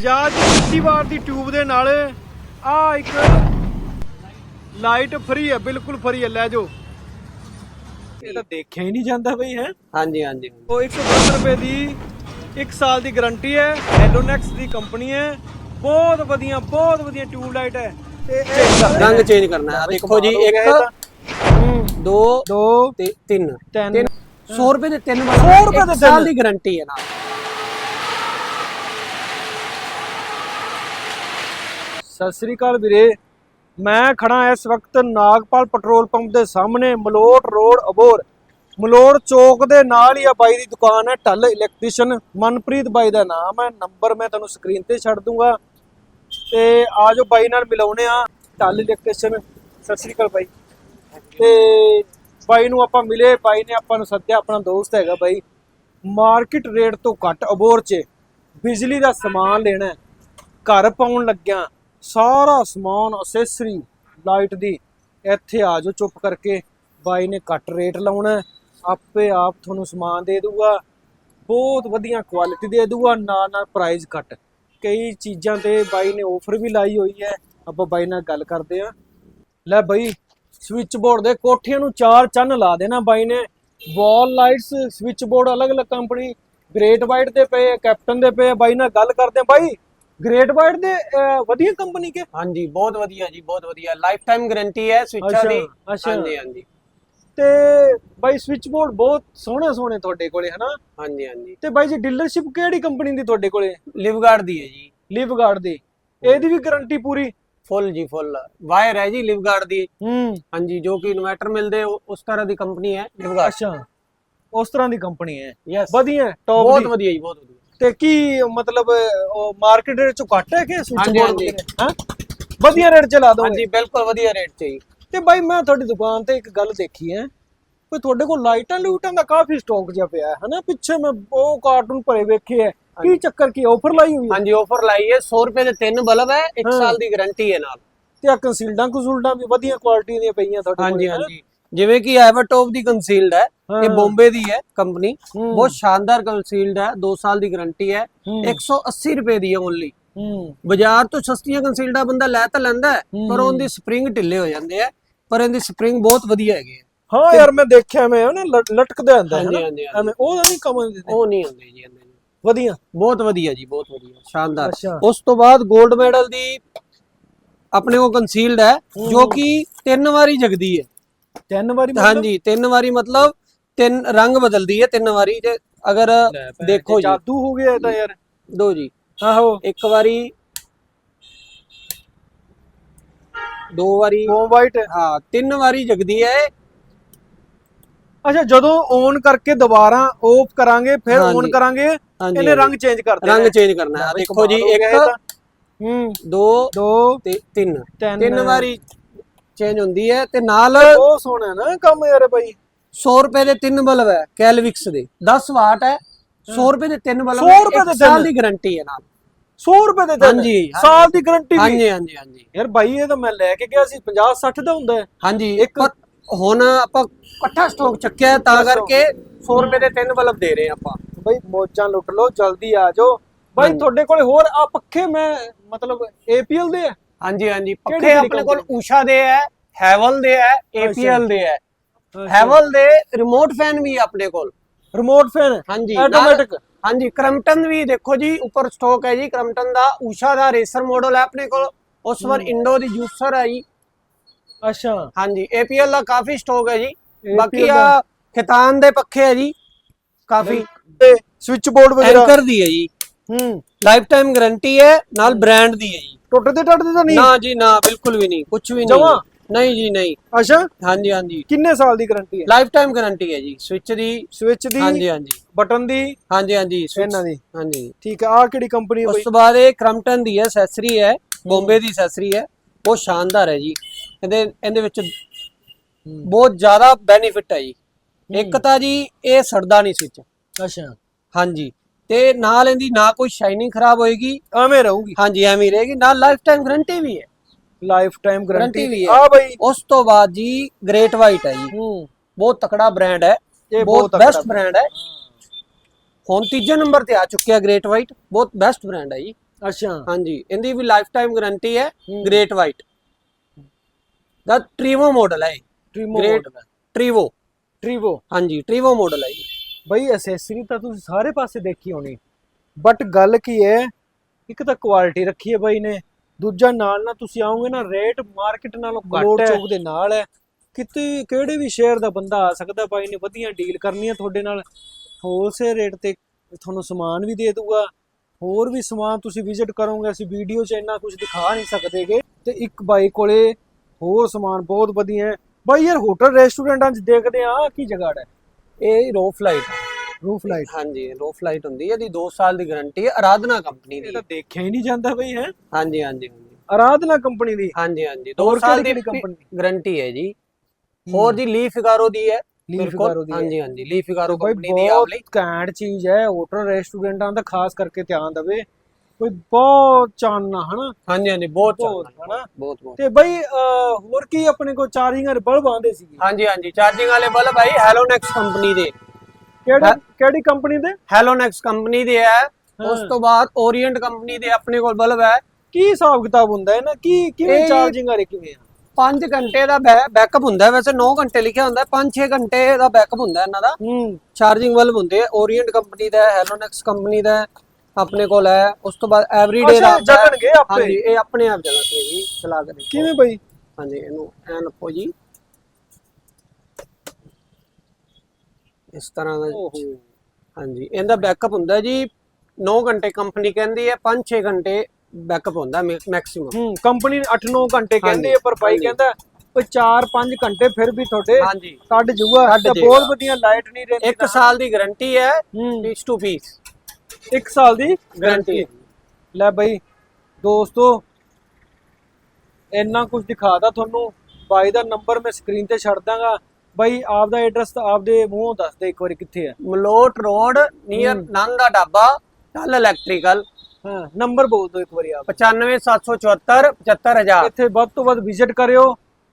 ਬਜਾਜ ਦੀ 50 ਵਾਟ ਦੀ ਟਿਊਬ ਦੇ ਨਾਲ ਆ ਇੱਕ ਲਾਈਟ ਫਰੀ ਹੈ ਬਿਲਕੁਲ ਫਰੀ ਹੈ ਲੈ ਜਾਓ। ਇਹ ਤਾਂ ਦੇਖਿਆ ਹੀ ਨਹੀਂ ਜਾਂਦਾ ਬਈ ਹੈ? ਹਾਂਜੀ ਹਾਂਜੀ। ਉਹ 110 ਰੁਪਏ ਦੀ 1 ਸਾਲ ਦੀ ਗਾਰੰਟੀ ਹੈ ਹੈਲੋਨੈਕਸ ਦੀ ਕੰਪਨੀ ਹੈ। ਬਹੁਤ ਵਧੀਆ ਬਹੁਤ ਵਧੀਆ ਟਿਊਬ ਲਾਈਟ ਹੈ। ਤੇ ਇਹ ਰੰਗ ਚੇਂਜ ਕਰਨਾ। ਹੈ ਦੇਖੋ ਜੀ ਇੱਕ। ਦੋ ਦੋ ਤੇ ਤਿੰਨ। ਤਿੰਨ। 100 ਰੁਪਏ ਦੇ ਤਿੰਨ 100 ਰੁਪਏ ਦੇ ਸਾਲ। ਦੀ ਗਾਰੰਟੀ ਹੈ ਨਾਲ। ਸਤਿ ਸ੍ਰੀ ਅਕਾਲ ਵੀਰੇ। ਮੈਂ ਖੜਾ ਇਸ ਵਕਤ ਨਾਗਪਾਲ ਪੈਟਰੋਲ ਪੰਪ ਦੇ ਸਾਹਮਣੇ ਮਲੋਟ ਰੋਡ ਅਬੋਰ। ਮਲੋਟ ਚੌਕ ਦੇ ਨਾਲ ਹੀ ਆ ਬਾਈ ਦੀ ਦੁਕਾਨ ਹੈ ਟੱਲ ਇਲੈਕਟ੍ਰੀਸ਼ੀਅਨ ਮਨਪ੍ਰੀਤ ਬਾਈ ਦਾ ਨਾਮ ਹੈ, ਨੰਬਰ ਮੈਂ ਤੁਹਾਨੂੰ ਸਕਰੀਨ ਤੇ ਛੱਡ ਦੂੰਗਾ। ਤੇ ਆਜੋ ਬਾਈ ਨਾਲ ਮਿਲਾਉਣੇ ਆ ਟੱਲ ਇਲੈਕਟ੍ਰੀਸ਼ੀਅਨ ਸਤਿ ਸ੍ਰੀ ਅਕਾਲ ਬਾਈ। ਤੇ ਬਾਈ ਨੂੰ ਆਪਾਂ ਮਿਲੇ, ਬਾਈ ਨੇ ਆਪਾਂ ਨੂੰ ਸੱਦਿਆ, ਆਪਣਾ ਦੋਸਤ ਹੈਗਾ ਬਾਈ। ਮਾਰਕੀਟ ਰੇਟ ਤੋਂ ਘੱਟ ਅਬੋਰ 'ਚ ਬਿਜਲੀ ਦਾ ਸਮਾਨ ਲੈਣਾ ਘਰ ਪਾਉਣ ਲੱਗਿਆ। ਸਾਰਾ ਸਮਾਨ ਅਸੈਸਰੀ ਲਾਈਟ ਦੀ ਇੱਥੇ ਆ ਜਾਓ, ਚੁੱਪ ਕਰਕੇ। ਬਾਈ ਨੇ ਘੱਟ ਰੇਟ ਲਾਉਣਾ ਆਪੇ ਆਪ ਤੁਹਾਨੂੰ ਸਮਾਨ ਦੇ ਦੂਗਾ ਬਹੁਤ ਵਧੀਆ ਕੁਆਲਿਟੀ ਦੇ ਦੂਗਾ ਨਾਲ ਨਾਲ ਪ੍ਰਾਈਸ ਘੱਟ। ਕਈ ਚੀਜ਼ਾਂ ਤੇ ਬਾਈ ਨੇ ਆਫਰ ਵੀ ਲਾਈ ਹੋਈ ਹੈ। ਆਪਾਂ ਬਾਈ ਨਾਲ ਗੱਲ ਕਰਦੇ ਆ ਲੈ ਬਾਈ ਸਵਿਚ ਬੋਰਡ ਦੇ ਕੋਠਿਆਂ ਨੂੰ ਚਾਰ ਚੰਨ ਲਾ ਦੇਣਾ ਬਾਈ ਨੇ। ਵਾਲ ਲਾਈਟਸ ਸਵਿਚ ਬੋਰਡ ਅਲੱਗ-ਅਲੱਗ ਕੰਪਨੀ ਗ੍ਰੇਟ ਵਾਈਟ ਦੇ ਪਏ ਕੈਪਟਨ ਦੇ ਪਏ ਬਾਈ ਨਾਲ ਗੱਲ ਕਰਦੇ ਆ ਬਾਈ ਗ੍ਰੇਟ ਵਾਈਟ ਦੇ ਅਹ, ਵਧੀਆ ਕੰਪਨੀ ਕੇ? ਹਾਂਜੀ ਬਹੁਤ ਵਧੀਆ ਜੀ ਬਹੁਤ ਵਧੀਆ। ਲਾਈਫ ਟਾਈਮ ਗਾਰੰਟੀ ਹੈ ਸਵਿੱਚਾਂ ਅੱਛਾ, ਦੀ। ਅੱਛਾ। ਹਾਂਜੀ ਹਾਂਜੀ। ਤੇ ਬਾਈ ਸਵਿਚ ਬੋਰਡ ਬਹੁਤ ਸੋਹਣੇ ਸੋਹਣੇ ਤੁਹਾਡੇ ਕੋਲੇ ਹਨਾ? ਹਾਂਜੀ ਹਾਂਜੀ। ਤੇ ਬਾਈ ਜੀ ਡੀਲਰਸ਼ਿਪ ਕਿਹੜੀ ਕੰਪਨੀ ਦੀ ਤੁਹਾਡੇ ਕੋਲੇ? ਲਿਵਗਾਰਡ ਦੀ ਹੈ ਜੀ। ਲਿਵਗਾਰਡ ਦੀ। ਇਹਦੀ ਵੀ ਗਾਰੰਟੀ ਪੂਰੀ? ਫੁੱਲ ਜੀ ਫੁੱਲ ਵਾਇਰ ਹੈ ਜੀ ਲਿਵਗਾਰਡ ਦੀ। ਹੂੰ। ਹਾਂਜੀ ਜੋ ਕਿ ਇਨਵਰਟਰ ਮਿਲਦੇ ਉਹ- ਉਸ ਤਰ੍ਹਾਂ ਦੀ ਕੰਪਨੀ ਹੈ ਲਿਵਗਾਰਡ ਅੱਛਾ। ਉਸ ਤਰ੍ਹਾਂ ਦੀ ਕੰਪਨੀ ਹੈ। ਯੈਸ ਵਧੀਆ ਟੌਪ ਬਹੁਤ ਦੀ। ਵਧੀਆ ਜੀ ਬਹੁਤ ਵਧੀਆ। ਤੇ ਕੀ ਮਤਲਬ ਉਹ ਮਾਰਕੀਟ ਰੇਟ ਚੋਂ ਘੱਟ ਹੈ ਕਿ ਸਵਿਚ ਹਾਂਜੀ, ਬੋਰਡ ਹਾਂਜੀ। ਹਾਂ? ਵਧੀਆ ਰੇਟ ਚ ਲਾ ਦੋਗੇ ਹਾਂਜੀ ਬਿਲਕੁਲ ਵਧੀਆ ਰੇਟ 'ਚ ਜੀ। ਤੇ ਬਾਈ ਮੈਂ ਤੁਹਾਡੀ ਦੁਕਾਨ ਤੇ ਇੱਕ ਗੱਲ ਦੇਖੀ ਹੈ। ਕਿ ਤੁਹਾਡੇ ਕੋਲ ਲਾਈਟਾਂ ਲੂਟਾਂ ਦਾ ਕਾਫੀ ਸਟਾਕ ਜਿਹਾ ਪਿਆ ਹੈ ਹਨਾ? ਪਿੱਛੇ ਮੈਂ ਉਹ ਕਾਰਟੂਨ ਭਰੇ ਵੇਖੇ ਹੈ। ਕੀ ਚੱਕਰ ਕੀ ਆਫਰ ਲਾਈ ਹੋਈ ਹੈ? ਹਾਂਜੀ ਆਫਰ ਲਾਈ ਹੈ। 100 ਰੁਪਏ ਦੇ ਤਿੰਨ ਬਲਬ ਹੈ 1 ਹਾਂ। ਸਾਲ ਦੀ ਗਾਰੰਟੀ ਹੈ ਨਾਲ। ਤੇ ਆ ਕੰਸੀਲਡਾਂ ਕੰਸੂਲਡਾਂ ਵੀ ਵਧੀਆ ਕੁਆਲਿਟੀ ਦੀਆਂ ਪਈਆਂ ਤੁਹਾਡੇ ਕੋਲ ਹਾਂਜੀ ਹਾਂਜੀ। ਜਿਵੇਂ ਕਿ ਐਵਰਟੌਪ ਦੀ ਕੰਸੀਲਡ ਹੈ ਇਹ। ਬੰਬੇ ਦੀ ਹੈ ਕੰਪਨੀ। ਬਹੁਤ ਸ਼ਾਨਦਾਰ ਕੰਸੀਲਡ ਹੈ 2 ਸਾਲ ਦੀ ਗਾਰੰਟੀ ਹੈ ਹੂੰ। 180 ਰੁਪਏ ਦੀ ਹੈ ਓਨਲੀ ਬਾਜ਼ਾਰ ਤੋਂ ਸਸਤੀਆਂ ਕੰਸੀਲਡਾਂ ਬੰਦਾ ਲੈ ਤਾਂ ਲੈਂਦਾ ਪਰ ਉਹਦੀ ਸਪਰਿੰਗ ਢਿੱਲੇ ਹੋ ਜਾਂਦੇ ਆ ਪਰ ਇਹਦੀ ਸਪਰਿੰਗ ਬਹੁਤ ਵਧੀਆ ਹੈਗੀ ਹੈ ਹਾਂ ਯਾਰ ਮੈਂ ਦੇਖਿਆ ਮੈਂ ਉਹ ਨਾ ਲਟ- ਲਟਕਦਾ ਹੁੰਦਾ ਹੈ। ਐਵੇਂ ਉਹਦਾ ਨਹੀਂ ਕੰਮ ਉਹ ਨਹੀਂ ਹੁੰਦੇ ਜੀ ਇਹਦੇ ਚ। ਵਧੀਆ ਬਹੁਤ ਵਧੀਆ ਜੀ ਬਹੁਤ ਵਧੀਆ ਸ਼ਾਨਦਾਰ। ਉਸ ਤੋਂ ਬਾਅਦ 골ਡ ਮੈਡਲ ਦੀ ਆਪਣੇ ਕੋਲ ਕੰਸੀਲਡ ਹੈ ਜੋ ਕਿ ਤਿੰਨ ਵਾਰੀ ਜਗਦੀ ਹੈ ਤਿੰਨ ਵਾਰੀ ਮਤਲਬ? ਹਾਂਜੀ ਤਿੰਨ ਵਾਰੀ ਮਤਲਬ ਤਿੰਨ ਰੰਗ ਬਦਲਦੀ ਹੈ ਤਿੰਨ ਵਾਰੀ ਜੇ ਅਗਰ ਦੇਖੋ ਜੀ। ਜਾਦੂ ਹੋ ਗਿਆ ਇਹ ਤਾਂ ਯਾਰ। ਦੋ ਜੀ। ਆਹੋ ਇੱਕ ਵਾਰੀ ਦੋ ਵਾਰੀ ਹੋਮ ਵਾਈਟ। ਹਾਂ ਤਿੰਨ ਵਾਰੀ ਜਗਦੀ ਹੈ। ਅੱਛਾ ਜਦੋਂ ਔਨ ਕਰਕੇ ਦੁਬਾਰਾ ਆਫ ਕਰਾਂਗੇ ਫਿਰ। ਔਨ ਕਰਾਂਗੇ ਇਹਨੇ। ਰੰਗ ਚੇਂਜ ਕਰ ਦੇਣਾ। ਰੰਗ ਚੇਂਜ ਕਰਨਾ ਹੈ। ਦੇਖੋ ਜੀ ਇੱਕ। ਹੂੰ। ਦੋ ਦੋ ਤੇ ਤਿੰਨ। ਤਿੰਨ ਵਾਰੀ ਚੇਂਜ ਹੁੰਦੀ ਹੈ ਤੇ ਨਾਲ ਉਹ ਸੋਹਣਾ ਨਾ ਕੰਮ ਯਾਰ ਬਾਈ। 100 ਰੁਪਏ ਦੇ ਤਿੰਨ ਬਲਬ ਹੈ ਕੈਲਵਿਕਸ ਦੇ 10 ਵਾਟ ਹੈ 100 ਰੁਪਏ ਦੇ ਤਿੰਨ ਬਲਬ 100 ਹੈ, ਰੁਪਏ ਦੇ ਸਾਲ? ਦੀ ਗਾਰੰਟੀ ਹੈ ਨਾਲ। 100 ਰੁਪਏ ਦੇ ਤਿੰਨ। ਹਾਂਜੀ। ਸਾਲ ਦੀ ਗਾਰੰਟੀ ਵੀ। ਹਾਂਜੀ ਹਾਂਜੀ ਹਾਂਜੀ। ਯਾਰ ਬਾਈ ਇਹ ਤਾਂ ਮੈਂ ਲੈ ਕੇ ਗਿਆ ਸੀ 50 60 ਦਾ ਹੁੰਦਾ ਹੈ। ਹਾਂਜੀ ਇੱਕ- ਹੁਣ ਆਪਾਂ ਇਕੱਠਾ ਸਟਾਕ ਚੱਕਿਆ ਤਾਂ ਕਰਕੇ 100 ਰੁਪਏ ਦੇ ਤਿੰਨ ਬਲਬ ਦੇ ਰਹੇ ਆਪਾਂ। ਬਾਈ ਮੋਜਾਂ ਲੁੱਟ ਲਓ ਜਲਦੀ ਆ ਜਾਓ। ਬਾਈ ਹਾਂਜੀ। ਤੁਹਾਡੇ ਕੋਲੇ ਹੋਰ ਆ ਪੱਖੇ ਮੈਂ ਮਤਲਬ APL ਦੇ ਆ? ਹਾਂਜੀ ਹਾਂਜੀ। ਪੱਖੇ ਆਪਣੇ ਕੋਲ? ਊਸ਼ਾ ਦੇ ਹੈ ਹੈਵਲ ਦੇ ਹੈ APL ਦੇ ਹੈ। ਹੈਵਲ ਦੇ ਰਿਮੋਟ ਫੈਨ ਵੀ ਆਪਣੇ ਕੋਲ। Remote fan? ਹਾਂਜੀ। ਆਟੋਮੈਟਿਕ ਹਾਂਜੀ ਕਰਮਟਨ ਵੀ ਦੇਖੋ ਜੀ ਉੱਪਰ ਸਟਾਕ ਹੈ ਜੀ ਕਰਮਟਨ ਦਾ। ਊਸ਼ਾ ਦਾ ਰੇਸਰ ਮਾਡਲ ਹੈ ਆਪਣੇ ਕੋਲ। ਉਸ ਵਾਰ ਇੰਡੋ ਦੀ ਜੂਸਰ ਹੈ ਜੀ। ਅੱਛਾ। ਹਾਂਜੀ APL ਦਾ ਕਾਫੀ ਸਟਾਕ ਹੈ ਜੀ। ਬਾਕੀ। ਆ ਖਿਤਾਨ ਦੇ ਪੱਖੇ ਹੈ ਜੀ ਕਾਫੀ। ਸਵਿਚ ਬੋਰਡ ਵਗੈਰਾ? ਐਂਕਰ ਦੀ ਹੈ ਜੀ। ਹੂੰ ਲਾਈਫ ਟਾਈਮ ਗਾਰੰਟੀ ਹੈ ਨਾਲ ਬ੍ਰਾਂਡ ਦੀ ਹੈ ਜੀ। ਟੁੱਟਦੇ ਟੱਟਦੇ ਤਾਂ ਨਹੀਂ? ਨਾ ਜੀ ਨਾ ਬਿਲਕੁਲ ਵੀ ਨਹੀਂ ਕੁਝ ਵੀ ਜਮਾਂ? ਨਹੀਂ। ਨਹੀਂ ਜੀ ਨਹੀਂ। ਅੱਛਾ? ਹਾਂਜੀ ਹਾਂਜੀ। ਕਿੰਨੇ ਸਾਲ ਦੀ ਗਾਰੰਟੀ ਹੈ? ਲਾਈਫ ਟਾਈਮ ਗਾਰੰਟੀ ਹੈ ਜੀ ਸਵਿਚ ਦੀ। ਸਵਿਚ ਦੀ ਹਾਂਜੀ ਹਾਂਜੀ। ਬਟਨ ਦੀ? ਹਾਂਜੀ ਹਾਂਜੀ switch- ਇਹਨਾਂ ਦੀ। ਹਾਂਜੀ। ਠੀਕ ਹੈ ਆ ਕਿਹੜੀ ਕੰਪਨੀ ਹੈ ਉਸ ਬਾਈ? ਤੋਂ ਬਾਅਦ ਇਹ ਕ੍ਰਮਟਨ ਦੀ ਹੈ ਅਸੈਸਰੀ ਹੈ ਬੰਬੇ ਦੀ ਅਸੈਸਰੀ ਹੈ। ਬਹੁਤ ਸ਼ਾਨਦਾਰ ਹੈ ਜੀ। ਇਹਦੇ ਇਹਦੇ ਵਿੱਚ ਬਹੁਤ ਜ਼ਿਆਦਾ ਬੈਨੀਫਿਟ ਹੈ ਜੀ। ਇੱਕ ਤਾਂ ਜੀ ਇਹ ਸੜਦਾ ਨਹੀਂ ਸਵਿਚ ਅੱਛਾ। ਹਾਂਜੀ। ਤੇ ਨਾਲ ਇਹਦੀ ਨਾ ਕੋਈ ਸ਼ਾਈਨਿੰਗ ਖਰਾਬ ਹੋਏਗੀ ਐਵੇਂ ਰਹੂਗੀ। ਹਾਂਜੀ ਐਵੇਂ ਰਹੇਗੀ। ਨਾਲ ਲਾਈਫ ਟਾਈਮ ਗਾਰੰਟੀ ਵੀ ਹੈ। ਲਾਈਫ ਟਾਈਮ ਗਾਰੰਟੀ ਵੀ ਹੈ। ਆ ਬਾਈ। ਉਸ ਤੋਂ ਬਾਅਦ ਜੀ ਗ੍ਰੇਟ ਵਾਈਟ ਹੈ ਜੀ। ਹੂੰ। ਬਹੁਤ ਤਕੜਾ ਬ੍ਰਾਂਡ ਹੈ। ਇਹ ਬਹੁਤ ਬੈਸਟ ਬ੍ਰਾਂਡ ਹੈ। ਹੁਣ ਤੀਜੇ ਨੰਬਰ ਤੇ ਆ ਚੁੱਕਿਆ ਗ੍ਰੇਟ ਵਾਈਟ ਬਹੁਤ ਬੈਸਟ ਬ੍ਰਾਂਡ ਹੈ ਜੀ। ਅੱਛਾ। ਹਾਂਜੀ ਇਹਦੀ ਵੀ ਲਾਈਫ ਟਾਈਮ ਗਾਰੰਟੀ ਹੈ। ਗ੍ਰੇਟ ਵਾਈਟ ਦਾ ਟ੍ਰੀਵੋ ਮਾਡਲ ਹੈ ਟ੍ਰੀਵੋ ਟ੍ਰੀਵੋ ਹਾਂਜੀ ਟ੍ਰੀਵੋ ਮਾਡਲ ਹੈ ਬਈ ਐਸੈਸਰੀ ਤਾਂ ਤੁਸੀਂ ਸਾਰੇ ਪਾਸੇ ਦੇਖੀ ਹੋਣੀ। ਬਟ ਗੱਲ ਕੀ ਹੈ ਇੱਕ ਤਾਂ ਕੁਆਲਿਟੀ ਰੱਖੀ ਹੈ ਬਾਈ ਨੇ। ਦੂਜਾ ਨਾਲ ਨਾ ਤੁਸੀਂ ਆਓਗੇ ਨਾ ਰੇਟ ਮਾਰਕੀਟ ਨਾਲੋਂ ਘੱਟ ਚੌਕ ਦੇ ਨਾਲ ਹੈ। ਕਿਤੇ ਕਿਹੜੇ ਵੀ ਸ਼ਹਿਰ ਦਾ ਬੰਦਾ ਆ ਸਕਦਾ ਬਾਈ ਨੇ ਵਧੀਆ ਡੀਲ ਕਰਨੀ ਹੈ ਤੁਹਾਡੇ ਨਾਲ। ਹੋਲਸੇਲ ਰੇਟ ਤੇ ਤੁਹਾਨੂੰ ਸਮਾਨ ਵੀ ਦੇ ਦੂਗਾ ਹੋਰ ਵੀ ਸਮਾਨ ਤੁਸੀਂ ਵਿਜ਼ਿਟ ਕਰੋਗੇ ਅਸੀਂ ਵੀਡੀਓ 'ਚ ਇੰਨਾ ਕੁਝ ਦਿਖਾ ਨਹੀਂ ਸਕਦੇਗੇ। ਤੇ ਇੱਕ ਬਾਈ ਕੋਲੇ ਹੋਰ ਸਮਾਨ ਬਹੁਤ ਵਧੀਆ ਹੈ। ਬਾਈ ਯਾਰ ਹੋਟਲ ਰੈਸਟੋਰੈਂਟਾਂ 'ਚ ਦੇਖਦੇ ਆ ਕੀ ਜਗਾੜ ਹੈ। ਇਹ ਰੋਫ ਲਾਈਟ ਰੂਫ ਲਾਈਟ ਹਾਂਜੀ ਰੋਫ ਲਾਈਟ ਹੁੰਦੀ ਹੈ ਇਹਦੀ 2 ਸਾਲ ਦੀ ਗਾਰੰਟੀ ਹੈ ਆਰਾਧਨਾ ਕੰਪਨੀ ਇਹ ਦੀ। ਤਾਂ ਦੇਖਿਆ ਹੀ ਨਹੀਂ ਜਾਂਦਾ ਬਈ ਹੈ? ਹਾਂਜੀ ਹਾਂਜੀ ਹਾਂਜੀ। ਆਰਾਧਨਾ ਕੰਪਨੀ ਦੀ? ਹਾਂਜੀ ਹਾਂਜੀ। ਹੋਰ 2 ਸਾਲ ਦੀ ਕਿਹੜੀ ਕੰਪਨੀ ਗਾਰੰਟੀ ਹੈ ਜੀ। ਹੋਰ ਜੀ ਲੀ ਫਿਗਾਰੋ ਦੀ ਹੈ। ਲੀਫ ਮੇਰੇ ਕੋਲ। ਫਿਗਾਰੋ ਦੀ ਹੈ। ਹਾਂਜੀ ਹਾਂਜੀ ਲੀ ਫਿਗਾਰੋ ਬਈ ਕੰਪਨੀ ਦੀ ਆਪ ਬਹੁਤ ਲਈ ਘੈਂਟ ਚੀਜ਼ ਹੈ ਹੋਟਲ ਰੈਸਟੋਰੈਂਟਾਂ ਦਾ ਖਾਸ ਕਰਕੇ ਧਿਆਨ ਦੇਵੇ। ਕੋਈ ਬਹੁਤ ਚਾਨਣਾ ਹਨਾ? ਹਾਂਜੀ ਹਾਂਜੀ ਬਹੁਤ ਬਹੁਤ ਚੱਲਦਾ ਹਨਾ? ਬਹੁਤ ਬਹੁਤ। ਤੇ ਬਈ ਅਹ, ਹੋਰ ਕੀ ਆਪਣੇ ਕੋਲ? ਚਾਰਜਿੰਗ ਵਾਲੇ ਬਲਬ ਆਉਂਦੇ ਸੀਗੇ? ਹਾਂਜੀ ਹਾਂਜੀ ਚਾਰਜਿੰਗ ਵਾਲੇ ਬਲਬ ਭਾਈ ਹੈਲੋਨੈਕਸ ਕੰਪਨੀ ਦੇ। ਕਿਹੜੇ ਕਿਹੜੀ ਕੰਪਨੀ ਦੇ? ਹੈਲੋਨੈਕਸ ਕੰਪਨੀ ਦੇ ਹੈ। ਉਸ। ਤੋਂ ਬਾਅਦ ਓਰੀਐਂਟ ਕੰਪਨੀ ਦੇ ਆਪਣੇ ਕੋਲ ਬਲਬ ਹੈ। ਕੀ ਹਿਸਾਬ ਕਿਤਾਬ ਹੁੰਦਾ ਹੈ ਨਾ ਕੀ ਕਿਵੇਂ ਚਾਰਜਿੰਗ ਵਾਲੇ ਕਿਵੇਂ ਆ? 5 ਘੰਟੇ ਦਾ ਬੈਕਅਪ ਹੁੰਦਾ ਵੈਸੇ 9 ਘੰਟੇ ਲਿਖਿਆ ਹੁੰਦਾ ਹੈ। 5-6 ਘੰਟੇ ਦਾ ਬੈਕਅਪ ਹੁੰਦਾ ਇਹਨਾਂ ਦਾ। ਹੂੰ। ਚਾਰਜਿੰਗ ਬਲਬ ਹੁੰਦੇ ਆ ਓਰੀਐਂਟ ਕੰਪਨੀ ਦਾ ਹੈਲੋਨੈਕਸ ਕੰਪਨੀ ਦਾ ਆਪਣੇ ਕੋਲ ਹੈ। ਉਸ ਤੋਂ ਬਾਅਦ ਐਵਰੀਡੇ ਦਾ ਜਗਣਗੇ ਆਪੇ। ਹਾਂਜੀ ਇਹ ਆਪਣੇ ਆਪ ਜਗਣਗੇ ਜੀ ਚਲਾ ਕੇ ਕਿਵੇਂ ਬਈ? ਹਾਂਜੀ ਇਹਨੂੰ ਐ ਲੱਪੋ ਜੀ। ਇਸ ਤਰ੍ਹਾਂ ਦਾ ਓਹੋ। ਹਾਂਜੀ ਇਹਦਾ ਬੈਕਅਪ ਹੁੰਦਾ ਹੈ ਜੀ 9 ਘੰਟੇ ਕੰਪਨੀ ਕਹਿੰਦੀ ਹੈ 5-6 ਘੰਟੇ ਬੈਕਅਪ ਹੁੰਦਾ ਮੈਕਸਿਮਮ ਹੂੰ ਕੰਪਨੀ 8-9 ਘੰਟੇ ਕਹਿੰਦੇ ਆ ਪਰ ਹਾਂਜੀ। ਕਹਿੰਦਾ ਕੋਈ 4-5 ਘੰਟੇ ਫਿਰ ਵੀ ਤੁਹਾਡੇ ਕੱਢ ਜੂਗਾ। ਤਾਂ। ਬਹੁਤ ਵਧੀਆ ਲਾਈਟ ਨਹੀਂ ਰਹਿੰਦੀ ਇੱਕ ਸਾਲ ਦੀ ਗਾਰੰਟੀ ਹੈ ਹੂੰ। ਪੀਸ ਟੂ ਪੀਸ ਇੱਕ ਸਾਲ ਦੀ ਗਾਰੰਟੀ ਲੈ ਬਈ ਦੋਸਤੋ ਇੰਨਾ ਕੁਝ ਦਿਖਾਦਾ ਤੁਹਾਨੂੰ। ਬਾਈ ਦਾ ਨੰਬਰ ਮੈਂ ਸਕਰੀਨ ਤੇ ਛੱਡ ਦਾਂਗਾ। ਬਾਈ ਆਪ ਦਾ ਐਡਰੈਸ ਤਾਂ ਆਪਦੇ ਮੂੰਹੋਂ ਦੱਸ ਦੇ ਇੱਕ ਵਾਰੀ ਕਿੱਥੇ ਹੈ ਮਲੋਟ ਰੋਡ ਨੀਅਰ। ਨੰਦਾ ਢਾਬਾ ਟਲ ਇਲੈਕਟ੍ਰੀਕਲ ਹਾਂ ਨੰਬਰ ਬੋਲ ਦਿਓ ਇੱਕ ਵਾਰੀ ਆਪ। 95774 75000 ਇੱਥੇ ਵੱਧ ਤੋਂ ਵੱਧ ਵਿਜ਼ਿਟ ਕਰਿਓ।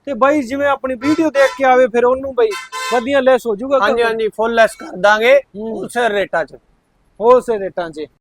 ਤੇ ਬਾਈ ਜਿਵੇਂ ਆਪਣੀ ਵੀਡੀਓ ਦੇਖ ਕੇ ਆਵੇ ਫਿਰ ਉਹਨੂੰ ਬਈ ਵਧੀਆ ਲੈਸ ਹੋ ਜਾਊਗਾ। ਹਾਂਜੀ ਹਾਂਜੀ ਫੁੱਲ ਲੈਸ ਕਰ ਦਾਂਗੇ। ਉਸੇ ਰੇਟਾਂ 'ਚ। ਹੋਲਸੇਲ ਰੇਟਾਂ 'ਚ